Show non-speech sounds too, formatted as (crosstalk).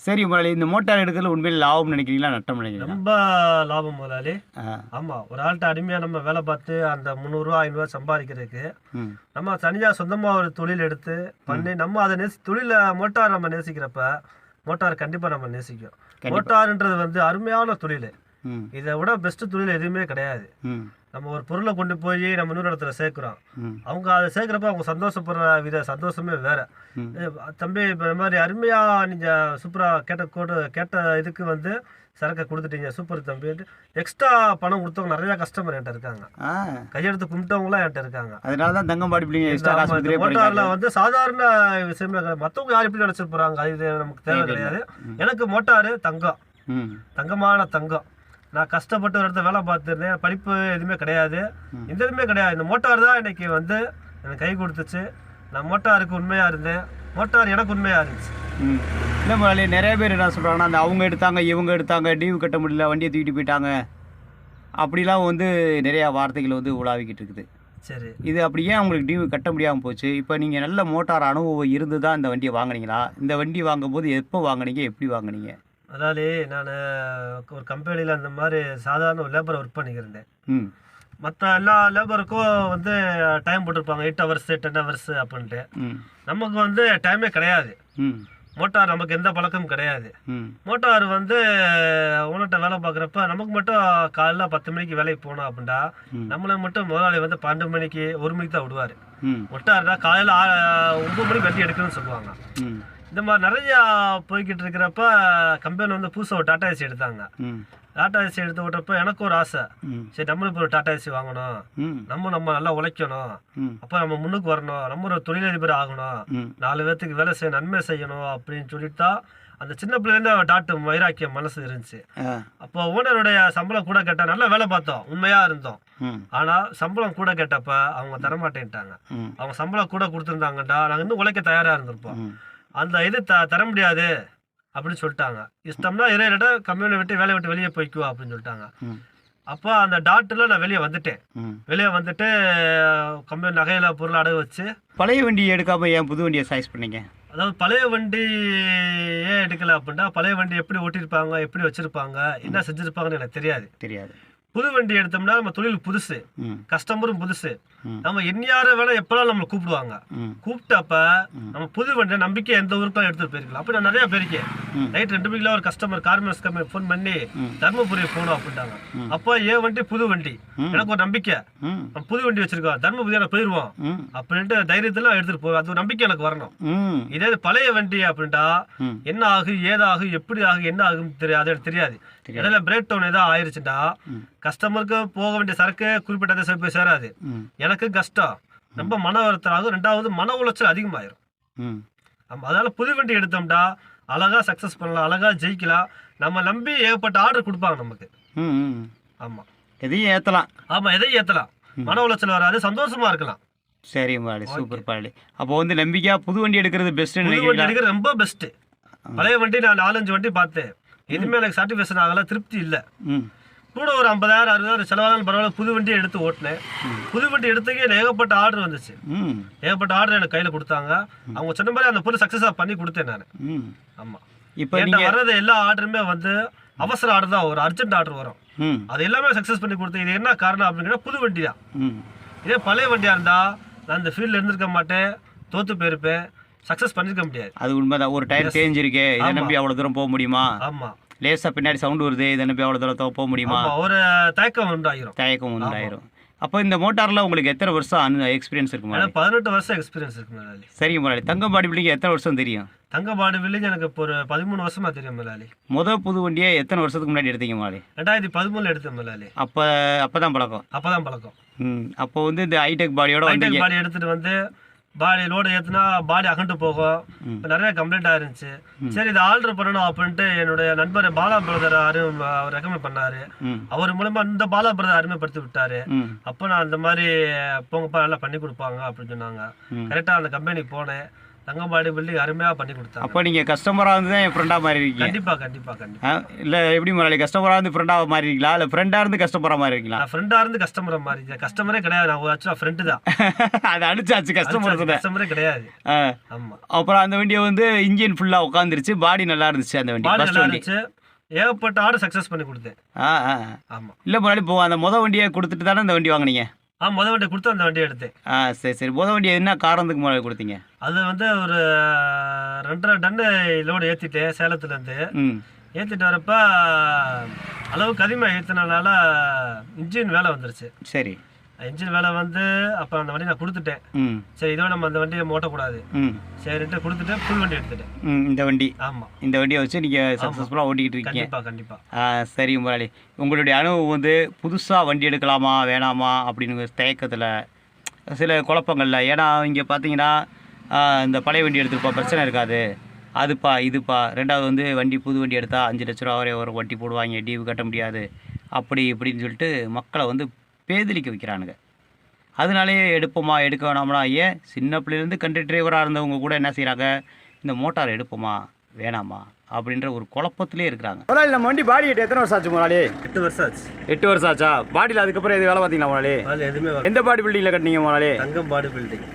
சரி முதலாளி இந்த மோட்டார் எடுக்கிறதுல உண்மையில் லாபம் நினைக்கிறீங்களா? நட்டம் நினைக்கிறீங்களா? ரொம்ப லாபம் முதலாளி. ஆ. ஆமாம் ஒரு ஆள்கிட்ட அடிமையாக நம்ம வேலை பார்த்து அந்த முந்நூறுரூவா ஐநூறுரூவா சம்பாதிக்கிறதுக்கு நம்ம தனியாக சொந்தமாக ஒரு தொழில் எடுத்து பண்ணி நம்ம அதை நேசி தொழிலை மோட்டார் நம்ம நேசிக்கிறப்ப மோட்டார் கண்டிப்பாக நம்ம நேசிக்கும். கண்டிப்பா. மோட்டார்ன்றது வந்து அருமையான தொழில். இதை விட பெஸ்ட் தொழில் எதுவுமே கிடையாது. நம்ம ஒரு பொருளை கொண்டு போய் நம்ம இன்னொரு இடத்துல சேர்க்குறோம். அவங்க அதை சேர்க்குறப்ப அவங்க சந்தோஷப்படுற வித சந்தோஷமே வேற. தம்பி இப்போ இந்த மாதிரி அருமையாக நீங்கள் சூப்பராக கேட்ட கோடு கேட்ட இதுக்கு வந்து சரக்கை கொடுத்துட்டீங்க சூப்பர் தம்பின்ட்டு எக்ஸ்ட்ரா பணம் கொடுத்தவங்க நிறையா கஸ்டமர் என்கிட்ட இருக்காங்க. கையெடுத்து கும்பிட்டவங்களாம் என்கிட்ட இருக்காங்க. அதனால தான் இந்த கொடுத்துட்டே மோட்டார்ல வந்து சாதாரண விஷயமே கிடையாது. மற்றவங்க யார் எப்படி நினைச்சிட்டு போறாங்க அது நமக்கு தேவை. கிடையாது. எனக்கு மோட்டாரு தங்கம். தங்கமான தங்கம். நான் கஷ்டப்பட்டு ஒரு இடத்துல வேலை பார்த்துருந்தேன். படிப்பு எதுவுமே கிடையாது. இந்த எதுவுமே கிடையாது. இந்த மோட்டார் தான் இன்னைக்கு வந்து எனக்கு கை கொடுத்துச்சு. நான் மோட்டாருக்கு உண்மையா இருந்தேன். மோட்டார் எனக்கு உண்மையா இருந்துச்சு. ம். இல்லை முதலாளி நிறைய பேர் என்ன சொல்கிறாங்கன்னா அந்த அவங்க எடுத்தாங்க இவங்க எடுத்தாங்க டியூ கட்ட முடியல வண்டியை தூக்கிட்டு போயிட்டாங்க. அப்படிலாம் வந்து நிறையா வார்த்தைகள் வந்து உலாவிக்கிட்டு இருக்குது. சரி. இது அப்படி ஏன் உங்களுக்கு டியூ கட்ட முடியாமல் போச்சு? இப்போ நீங்கள் நல்ல மோட்டார் அனுபவம் இருந்து தான் இந்த வண்டியை வாங்குனீங்களா? இந்த வண்டி வாங்கும்போது எப்போ வாங்குனீங்க? எப்படி வாங்குனீங்க? அதாவது நான் ஒரு கம்பெனியில் அந்த மாதிரி சாதாரண ஒரு லேபர் ஒர்க் பண்ணிக்கிறேன் ம். மற்ற எல்லா லேபருக்கும் வந்து டைம் போட்டிருப்பாங்க. எயிட் ஹவர்ஸ் டென் ஹவர்ஸ் அப்படின்ட்டு. நமக்கு வந்து டைமே கிடையாது. மோட்டார் நமக்கு எந்த பழக்கமும் கிடையாது. மோட்டார் வந்து ஓனர்கிட்ட வேலை பார்க்குறப்ப நமக்கு மட்டும் காலைல பத்து மணிக்கு வேலைக்கு போனோம் அப்படின்னா. நம்மளை மட்டும் முதலாளி வந்து பன்னெண்டு மணிக்கு ஒரு மணிக்கு தான் விடுவார். மோட்டார்னா காலையில் ஒம்பது மணிக்கு வண்டி எடுக்கணும்னு சொல்லுவாங்க. இந்த மாதிரி நிறையா போய்கிட்டு இருக்கிறப்ப கம்பெனி வந்து புதுசாக ஒரு டாடா ஏசி எடுத்தாங்க. டாடா ஏசி எடுத்து விட்டப்ப எனக்கு ஒரு ஆசை. சரி நம்மளும் இப்போ ஒரு டாடா ஏசி வாங்கணும். நம்ம நம்ம நல்லா உழைக்கணும். அப்போ நம்ம முன்னுக்கு வரணும். நம்ம ஒரு தொழிலதிபர் ஆகணும். நாலு பேர்த்துக்கு வேலை செய்ய நன்மை செய்யணும் அப்படின்னு சொல்லிட்டு தான் அந்த சின்ன பிள்ளைலேருந்து டாட்டு வைராக்கியம் மனசு இருந்துச்சு. அப்போ ஓனருடைய சம்பளம் கூட கேட்டா நல்லா வேலை பார்த்தோம். உண்மையாக இருந்தோம். ஆனால் சம்பளம் கூட கேட்டப்ப அவங்க தரமாட்டேன்ட்டாங்க. அவங்க சம்பளம் கூட கொடுத்துருந்தாங்கடா. நாங்கள் இன்னும் உழைக்க தயாராக இருந்திருப்போம். அந்த இது த தர முடியாது அப்படின்னு சொல்லிட்டாங்க. இஷ்டம்னா இறையிட கம்பெனியை விட்டு வேலையை விட்டு வெளியே போய்க்குவா அப்படின்னு சொல்லிட்டாங்க. அப்போ அந்த டாட்டில் நான் வெளியே வந்துட்டேன். வெளியே வந்துட்டு கம்பெனி நகையில பொருள் அடகு வச்சு பழைய வண்டி எடுக்காமல் ஏன் புது வண்டியை சாய்ஸ் பண்ணீங்க? அதாவது பழைய வண்டி ஏன் எடுக்கல அப்படின்னா பழைய வண்டி எப்படி ஓட்டியிருப்பாங்க எப்படி வச்சிருப்பாங்க என்ன செஞ்சிருப்பாங்கன்னு எனக்கு தெரியாது. தெரியாது. புது வண்டி எடுத்தோம்னா நம்ம தொழில் புதுசு. கஸ்டமரும் புதுசு. நம்ம எந்நியார வேலை எப்பெல்லாம் நம்மளை கூப்பிடுவாங்க? கூப்பிட்டப்ப நம்ம புது வண்டியை நம்பிக்கை எந்த ஊருக்கும் எடுத்துட்டு போயிருக்கலாம். அப்படி நான் நிறைய போயிருக்கேன் ம். நைட் ரெண்டு மணிக்கெல்லாம் ஒரு கஸ்டமர் கார்மெண்ட்ஸ் கம்பெனி ஃபோன் பண்ணி. தர்மபுரி போகணும் அப்படின்ட்டாங்க. அப்போ ஏன் வண்டி புது வண்டி. எனக்கு ஒரு நம்பிக்கை. நம்ம புது வண்டி வச்சிருக்கோம். தர்மபுரி நான் போயிடுவோம் அப்படின்ட்டு தைரியத்தில் எடுத்துட்டு போவேன். அது ஒரு நம்பிக்கை எனக்கு வரணும். இதே பழைய வண்டி அப்படின்ட்டா என்ன ஆகும் ஏதாகும் எப்படி ஆகும் என்ன ஆகும் தெரியாது தெரியாது. இடையில பிரேக் டவுன் ஏதாவது ஆயிருச்சுட்டா. கஸ்டமருக்கு போக வேண்டிய சரக்கு குறிப்பிட்ட திசை போய் சேராது. எனக்கு கஷ்டம். ரொம்ப மன வருத்தம். ஆகும் ரெண்டாவது மன உளைச்சல் அதிகமாயிரும். அதனால புது வண்டி எடுத்தோம்னா அழகா சக்சஸ் பண்ணலாம் அழகா ஜெயிக்கலாம். நம்ம நம்பி ஏகப்பட்ட ஆர்டர் கொடுப்பாங்க நமக்கு. ஆமா. எதையும் ஏற்றலாம் ஆமா எதையும் ஏத்தலாம். மன உளைச்சல் வராது சந்தோஷமா இருக்கலாம். சரி பாடி சூப்பர் பாடி அப்போ வந்து நம்பிக்கையாக புது வண்டி எடுக்கிறது பெஸ்ட்டுன்னு புது வண்டி நினைக்கிறீங்களா எடுக்கிறது ரொம்ப பெஸ்ட் பழைய வண்டி நான் நாலஞ்சு வண்டி பார்த்தேன். எதுவுமே எனக்கு சாட்டிஸ்ஃபேக்ஷன் ஆகல திருப்தி இல்லை. ம். கூட ஒரு ஐம்பதாயிரம் அறுபதாயிரம் செலவானாலும் பரவாயில்ல புது வண்டியை எடுத்து ஓட்டினேன். புது வண்டி எடுத்துக்கே ஏகப்பட்ட ஆர்டர் வந்துச்சு. ம். ஏகப்பட்ட ஆர்டர் எனக்கு கையில் கொடுத்தாங்க. அவங்க சொன்ன மாதிரி அந்த பொருள் சக்ஸஸாக பண்ணி கொடுத்தேன் நான். ம். ஆமாம் இப்போ நீங்கள் வர்றது எல்லா ஆர்டருமே வந்து அவசர ஆர்டர் தான் வரும் அர்ஜென்ட் ஆர்டர் வரும். அது எல்லாமே சக்ஸஸ் பண்ணி கொடுத்தேன். இது என்ன காரணம் அப்படிங்கிற புது வண்டி தான். இதே பழைய வண்டியாக இருந்தால் நான் இந்த ஃபீல்டில் இருந்திருக்க மாட்டேன் தோற்று போயிருப்பேன். சக்ஸஸ் பண்ணியிருக்க முடியாது. அது உண்மைதான். ஒரு டயர் தேஞ்சிருக்கே. இதை நம்பி அவ்வளோ தூரம் போக முடியுமா? ஆமாம் லேசாக பின்னாடி சவுண்டு வருது இதை நம்பி அவ்வளோ தூரம் போக முடியுமா? ஒரு தயக்கம் உண்டாயிரும். தயக்கம் உண்டாயிரும். அப்போ இந்த மோட்டாரில் உங்களுக்கு எத்தனை வருஷம் அனு எக்ஸ்பீரியன்ஸ் இருக்கு முதலாளி எனக்கு பதினெட்டு வருஷம் எக்ஸ்பீரியன்ஸ் இருக்கு முதலாளி சரிங்க முதலாளி தங்கம்பாடி பிள்ளைங்க எத்தனை வருஷம் தெரியும்? தங்கபாடு வில்லேஜ் எனக்கு இப்போ ஒரு பதிமூணு வருஷமா தெரியும் முதலாளி முத புது வண்டியை எத்தனை வருஷத்துக்கு முன்னாடி எடுத்தீங்க முதலாளி ரெண்டாயிரத்தி பதிமூணுல எடுத்தேன் முதலாளி அப்போ அப்போ தான் பழக்கம்? அப்பதான் பழக்கம். ம். அப்போ வந்து இந்த ஹைடெக் பாடியோட ஹைடெக் பாடி எடுத்துட்டு வந்து பாடி லோடு ஏத்துனா பாடி அகண்டு போகும். நிறைய கம்ப்ளைண்ட் ஆயிருந்துச்சு சரி இதை ஆல்டர் பண்ணணும் அப்படின்ட்டு என்னுடைய நண்பர் பாலா பிரதர் அரும் அவர் ரெக்கமெண்ட் பண்ணாரு. அவர் மூலமா இந்த பாலா பிரதர் அருமைப்படுத்தி விட்டாரு. அப்போ நான் அந்த மாதிரி போங்கப்பா நல்லா பண்ணி கொடுப்பாங்க அப்படின்னு சொன்னாங்க. கரெக்டாக அந்த கம்பெனிக்கு போனேன். தங்கம்பாடி பில்டிங் அருமையாக பண்ணி கொடுத்தாங்க. அப்போ நீங்கள் கஸ்டமராக வந்து தான் என் ஃப்ரெண்டாக மாறி இருக்கீங்க கண்டிப்பா கண்டிப்பா. கண்டிப்பா இல்லை எப்படி முதலாளி கஸ்டமராக இருந்து ஃப்ரெண்டாக மாறி இருக்கீங்களா இல்லை ஃப்ரெண்டாக இருந்து கஸ்டமராக மாறி இருக்கீங்களா நான் ஃப்ரெண்டா இருந்து கஸ்டமரை மாறி கஸ்டமரே கிடையாது. நான் ஆக்சுவலாக ஃப்ரெண்டு தான். (laughs) அது அடிச்சாச்சு கஸ்டமர் கஸ்டமரே கிடையாது. ஆ. ஆமா. அப்புறம் அந்த வண்டியை வந்து இன்ஜின் ஃபுல்லாக உட்காந்துருச்சு பாடி நல்லா இருந்துச்சு அந்த வண்டி நல்லா இருந்துச்சு. ஏகப்பட்ட ஆடு சக்ஸஸ் பண்ணி கொடுத்தேன். ஆ ஆ ஆமா. இல்லை முன்னாடி போ அந்த முத வண்டியை கொடுத்துட்டு தானே இந்த வண்டி வாங்குனீங்க? ஆ முத வண்டி கொடுத்து அந்த வண்டியை எடுத்தேன். ஆ சரி சரி. முத வண்டி என்ன காரணத்துக்கு முதல்ல கொடுத்தீங்க? அது வந்து ஒரு ரெண்டரை டன்னு லோடு ஏற்றிட்டேன் சேலத்துலேருந்து. ஏற்றிட்டு வரப்ப அளவுக்கு அதிகமாக ஏற்றினால இன்ஜின் வேலை வந்துருச்சு. சரி. இன்ஜின் வேலை வந்து அப்போ அந்த வண்டி நான் கொடுத்துட்டேன். ம். சரி இதோட நம்ம அந்த வண்டியை ஓட்டக்கூடாது. ம். சரின்ட்டு கொடுத்துட்டு புல் வண்டி எடுத்துட்டேன். ம் இந்த வண்டி. ஆமாம் இந்த வண்டியை வச்சு நீங்கள் சக்ஸஸ்ஃபுல்லாக ஓட்டிக்கிட்டு இருக்கீங்க. கண்டிப்பாக கண்டிப்பாக சரி முதலாளி. உங்களுடைய அனுபவம் வந்து புதுசாக வண்டி எடுக்கலாமா வேணாமா அப்படின்னு தயக்கத்தில் சில குழப்பங்கள்ல. ஏன்னா இங்கே பார்த்தீங்கன்னா இந்த பழைய வண்டி எடுத்துருப்பா பிரச்சனை இருக்காது. அதுப்பா இதுப்பா. ரெண்டாவது வந்து வண்டி புது வண்டி எடுத்தால் அஞ்சு லட்ச ரூபா வரை ஒரு வட்டி போடுவாங்க டியூ கட்ட முடியாது. அப்படி இப்படின்னு சொல்லிட்டு மக்களை வந்து பேதலிக்க வைக்கிறானுங்க. அதனாலேயே எடுப்போமா எடுக்க வேணாமா ஏன்? சின்ன பிள்ளைலேருந்து கண்ட்ரி டிரைவராக இருந்தவங்க கூட என்ன செய்கிறாங்க இந்த மோட்டார் எடுப்போமா வேணாமா? அப்படின்ற ஒரு குழப்பத்திலே இருக்கிறாங்க. முதலாளி நம்ம வண்டி பாடி எத்தனை வருஷம் ஆச்சு முதலாளி? எட்டு வருஷம் ஆச்சு. எட்டு வருஷம் ஆச்சா? பாடியில் அதுக்கப்புறம் எது வேலை பார்த்தீங்களா முதலாளி? எதுவுமே எந்த பாடி பில்டிங்கில் கட்டினீங்க முதலாளி? தங்கம் பாடி பில்டிங்